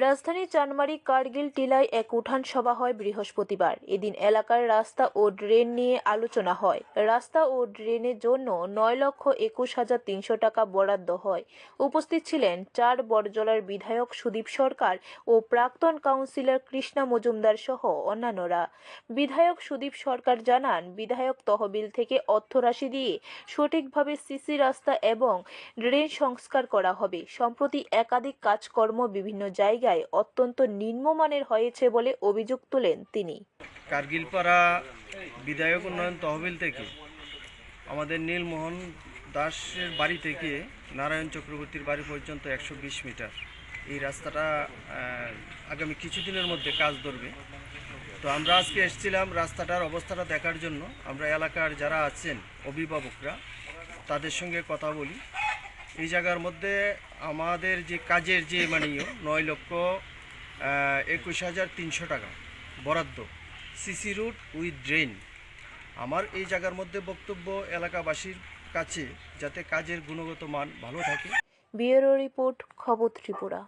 রাজধানী চানমারি কার্গিল টিলায় এক উঠান সভা হয় বৃহস্পতিবার। এদিন এলাকার রাস্তা ও ড্রেন নিয়ে আলোচনা হয়। রাস্তা ও ড্রেনের জন্য নয় লক্ষ একুশ হাজার তিনশো টাকা বরাদ্দ হয়। উপস্থিত ছিলেন চার বড়জলার বিধায়ক সুদীপ সরকার ও প্রাক্তন কাউন্সিলর কৃষ্ণা মজুমদার সহ অন্যান্যরা। বিধায়ক সুদীপ সরকার জানান, বিধায়ক তহবিল থেকে অর্থরাশি দিয়ে সঠিকভাবে সিসি রাস্তা এবং ড্রেন সংস্কার করা হবে। সম্প্রতি একাধিক কাজকর্ম বিভিন্ন জায়গায় অত্যন্ত নিম্নমানের হয়েছে বলে অভিযোগ তোলেন তিনি। কার্গিলপাড়া বিধায়ক উন্নয়ন তহবিল থেকে আমাদের নীলমোহন দাসের বাড়ি থেকে নারায়ণ চক্রবর্তীর বাড়ি পর্যন্ত একশো বিশ মিটার। এই রাস্তাটা আগামী কিছুদিনের মধ্যে কাজ ধরবে। তো আমরা আজকে এসেছিলাম রাস্তাটার অবস্থাটা দেখার জন্য। আমরা এলাকার যারা আছেন, অভিভাবকরা, তাদের সঙ্গে কথা বলি। এই জায়গার মধ্যে আমাদের যে কাজের যে মানে ইয়ে, নয় লক্ষ একুশ হাজার তিনশো টাকা বরাদ্দ সিসি রুট উইথ ড্রেন। আমার এই জায়গার মধ্যে বক্তব্য এলাকাবাসীর কাছে যাতে কাজের গুণগত মান ভালো থাকে। ব্যুরো রিপোর্ট খবর ত্রিপুরা।